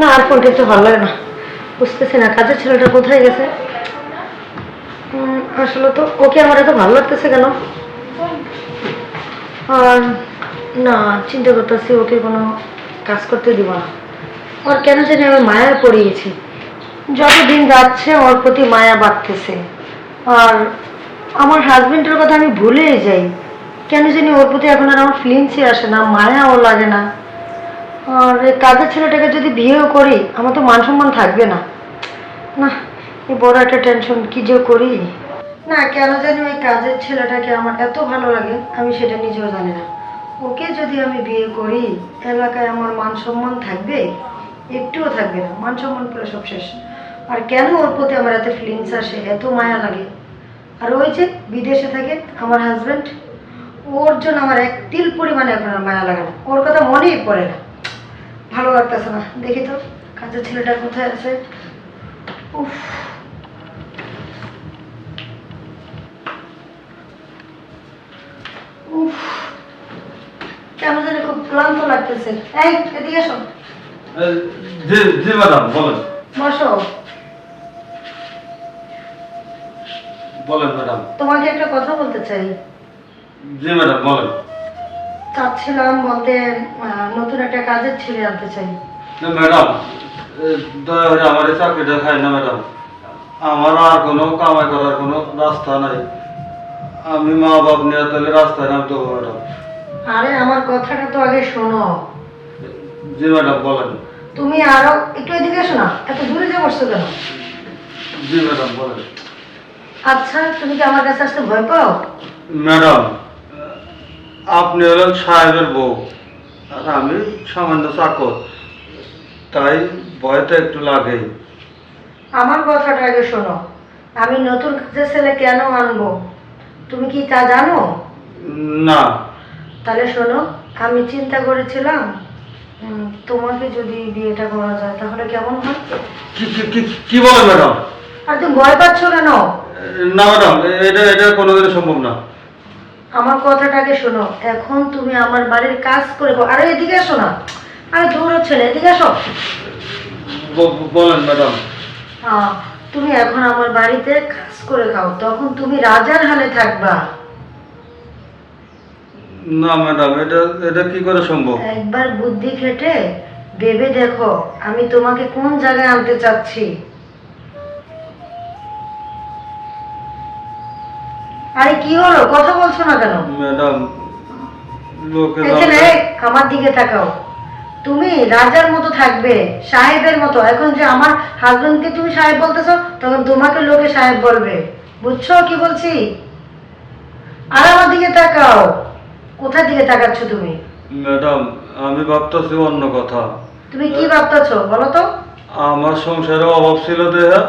না, আর ফোনটা একটু ভালো লাগে না। বুঝতেছি না, কাজের ছেলেটা কোথায় গেছে? আসলে তো ওকে আমার এত ভালো লাগতেছে কেন? আর না, চিন্তা করতেছি ওকে কোনো কাজ করতে দিব না। ওর কেন জানি আমি মায়া পড়িয়েছি। যত দিন যাচ্ছে ওর প্রতি মায়া বাড়তেছে। আর আমার হাজবেন্ডের কথা আমি ভুলেই যাই। কেন জানি ওর প্রতি এখন আর আমার ফিলিংসই আসে না, মায়াও লাগে না। আর কাজের ছেলেটাকে যদি বিয়েও করি, আমার তো মান সম্মান থাকবে না। না, এই বড় একটা টেনশন কি যে করি? না, কেন জানি ওই কাজের ছেলেটাকে আমার এত ভালো লাগে, আমি সেটা নিজেও জানি না। ওকে যদি আমি বিয়ে করি, এলাকায় আমার মান সম্মান থাকবে? একটুও থাকবে না মান সম্মান পুরো সব শেষ। আর কেন ওর প্রতি আমার এত ফিলিংস আসে, এত মায়া লাগে? আর ওই যে বিদেশে থাকে আমার হাজব্যান্ড ওর জন্য আমার এক তিল পরিমাণে এখন আর মায়া লাগে না। ওর কথা মনেই পড়ে না। ভালো লাগতেছে না। দেখি তো কাজের ছেলেটা কোথায় আছে? উফ। উফ। কেন জানি খুব ক্লান্ত লাগতেছে। এই এদিকে এসো জি জি ম্যাডাম বলেন। বসো। বলেন ম্যাডাম। তোমাকে একটা কথা বলতে চাই। জি ম্যাডাম বলেন। চাচ্ছিলাম বলতে নতুন একটা কাজের ছেলে আনতে চাই। না ম্যাডাম দয়া করে আমার চাকরিটা খাই না ম্যাডাম। আমার আর কোনো কামাই করার কোনো রাস্তা নাই। আমি মা বাপ নিয়ে তাহলে রাস্তায় নামতে হবে ম্যাডাম। আরে আমার কথাটা তো আগে শোনো। জি ম্যাডাম বলেন। তুমি আরও একটু এদিকে এসো না এত দূরে যে বসছো কেন? জি ম্যাডাম বলেন। আচ্ছা তুমি কি আমার কাছে আসতে ভয় পাও? ম্যাডাম আপনি হলেন সাহেবের বউ। আর আমি সামান্য চাকর। তাই ভয়টা একটু লাগেই। আমার কথাটা আগে শোনো। আমি নতুন কাজের ছেলে কেন আনব? তুমি কি তা জানো? না। তাহলে শোনো আমি চিন্তা করেছিলাম উম, তোমাকে যদি বিয়েটা করা যায় তাহলে কেমন হয়? কি কি- কি কি বলেন ম্যাডাম? আর তুমি ভয় পাচ্ছ কেন? না ম্যাডাম এটা এটা কোনোদিনই সম্ভব না। আমার কথাটাকে শোনো। এখন তুমি আমার বাড়ির কাজ করে আরে এদিকে আসো না। আরে দূর না এদিকে আসো বলেন ম্যাডাম। তুমি এখন আমার বাড়িতে কাজ করে খাও তখন তুমি রাজার হালে থাকবা। না ম্যাডাম এটা এটা কি করে সম্ভব? একবার বুদ্ধি খেটে ভেবে দেখো আমি তোমাকে কোন জায়গায় আনতে চাচ্ছি? আরে কি হলো? কথা বলছো না কেন? ম্যাডাম লোকে আমার দিকে তাকাও। তুমি রাজার মতো থাকবে সাহেবের মতো। এখন যে আমার হাজবেন্ডকে তুমি সাহেব বলতেছো তখন তোমাকে লোকে সাহেব বলবে। বুঝছ কি বলছি? আর আমার দিকে তাকাও। কোথার দিকে তাকাচ্ছ তুমি? ম্যাডাম আমি ভাবতেছি অন্য কথা। তুমি কি ভাবতেছো বলো তো? আমার সংসারে অভাব ছিল দেহা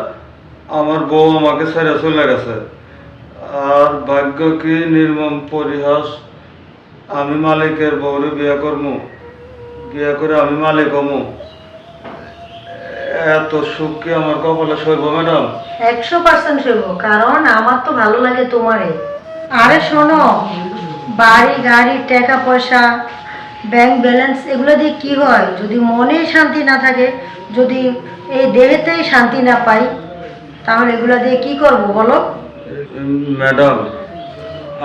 আমার বউ আমাকে ছেড়ে চলে গেছে। আর ভাগ্য কি নির্মম পরিহাস? আমি মালিকের বৌরে বিয়ে করব বিয়ে করে আমি মালিক হমু। এত সুখ কি আমার কপালে সইব, ম্যাডাম? একশো পার্সেন্ট শুভ কারণ আমার তো ভালো লাগে তোমারে। আরে শোনো, বাড়ি, গাড়ি, টাকা পয়সা ব্যাংক ব্যালেন্স এগুলো দিয়ে কি হয়? যদি মনে শান্তি না থাকে, যদি এই দেহেতেই শান্তি না পাই, তাহলে এগুলো দিয়ে কি করব বলো? ম্যাডাম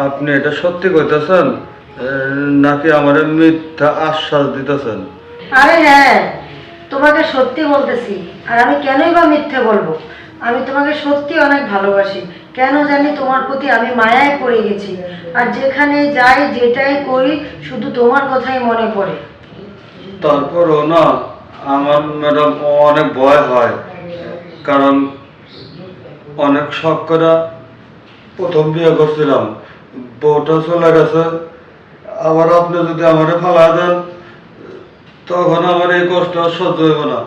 আপনি এটা সত্যি কইতেছেন? নাকি আমার মিথ্যা আশ্বাস দিতেছেন? আরে হ্যাঁ তোমাকে সত্যি বলতেছি। আর আমি কেনই বা মিথ্যে বলব? আমি তোমাকে সত্যি অনেক ভালোবাসি। কেন জানি তোমার প্রতি আমি মায়ায় পড়ে গেছি। আর যেখানে যাই যেটাই করি শুধু তোমার কথাই মনে পড়ে। তারপরও না আমার ম্যাডাম অনেক ভয় হয়। কারণ অনেক শখ করে প্রথম বিয়ে করছিলাম। বউটা চলে গেছে। আবার আপনি যদি আমারে ফালা দেন, তখন আমার এই কষ্ট সহ্য হইব না।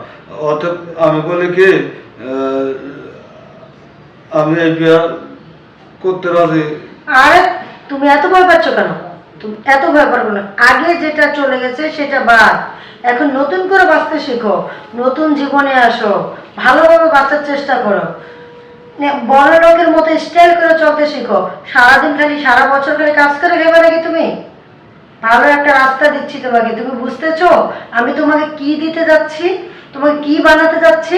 অতএব আমি বলি কি আমি এই বিয়ে করতে রাজি। আরে, তুমি এত ভয় পাচ্ছ কেন? তুমি এত ভয় পারব না। আগে যেটা চলে গেছে সেটা বাদ। এখন নতুন করে বাঁচতে শেখো। নতুন জীবনে আসো। ভালোভাবে বাঁচার চেষ্টা করো। বড় লোকের মতো স্টাইল করে চলতে শিখো। সারাদিন খালি সারা বছর খালি কাজ করে ভেবে নাকি তুমি? ভালো একটা রাস্তা দিচ্ছি তোমাকে তুমি বুঝতেছো? আমি তোমাকে কি দিতে যাচ্ছি? তোমাকে কি বানাতে যাচ্ছি?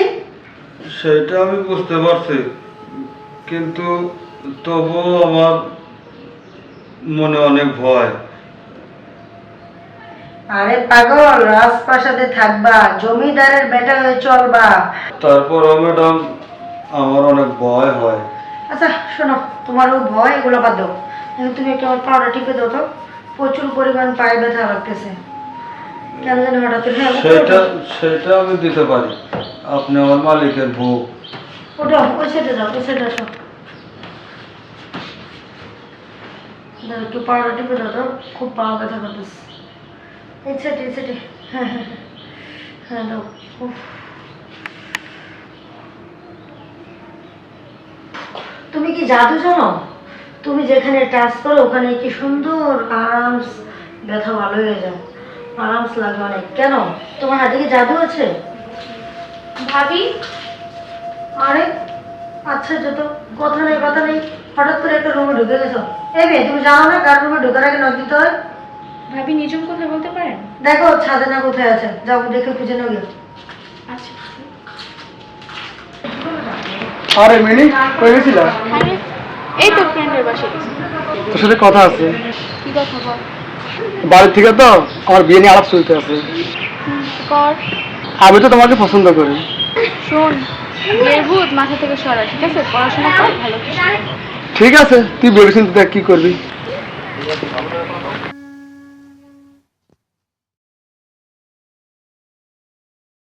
সেটা আমি বুঝতে পারছি। কিন্তু তবুও আমার মনে অনেক ভয়। আরে পাগল রাজপ্রাসাদে থাকবা জমিদারের বেটা হয়ে চলবা। তারপরও ম্যাডাম আমার অনেক ভয় হয়। আচ্ছা শোনো তোমার ও ভয় এগুলো বাদ দাও। এখন তুমি একটু আমার পাউডার টিপে দাও তো। প্রচুর পরিমাণ পায়ে ব্যথা লাগতেছে। কেন জানি হঠাৎ হ্যাঁ সেটা সেটা আমি দিতে পারি। আপনি আমার মালিকের বউ। ওটা ওই সাইডে যাও ওই সাইডে আসো। দাও, একটু পাউডার টিপে দাও তো। খুব পা ব্যথা করতেছে। এই সাইডে এই সাইডে হ্যাঁ হ্যাঁ হ্যাঁ। হ্যাঁ দাও। তুমি কি জাদু জানো? তুমি যেখানে টাচ করো ওখানে কি সুন্দর আরামস ব্যথা ভালো হয়ে যায়। আরামস লাগে অনেক। কেন? তোমার হাতে কি জাদু আছে? ভাবি আরে আচ্ছা যত কথা নেই কথা নেই হঠাৎ করে একটা রুমে ঢুকে গেছো। এই মেয়ে তুমি জানো না কার রুমে ঢোকার আগে নখ দিতে হয়? ভাবি নিজম কথা বলতে পারেন? দেখো ছাদে না কোথায় আছে? যাও দেখে খুঁজে নেও গিয়ে। আচ্ছা। আরে মিনি কই গেছিলা? এই তো ফ্রেন্ডের বাসায় তোর সাথে কথা আছে। কি কথা বল? বাড়ি থেকে তো আমার বিয়ে নিয়ে আলাপ চলতে আছে। কর। আমি তো তোমাকে পছন্দ করি। শোন বিয়ের মাথা থেকে সরা ঠিক আছে? পড়াশোনা কর ভালো। ঠিক আছে তুই ভেবেছিস তুই কি করবি।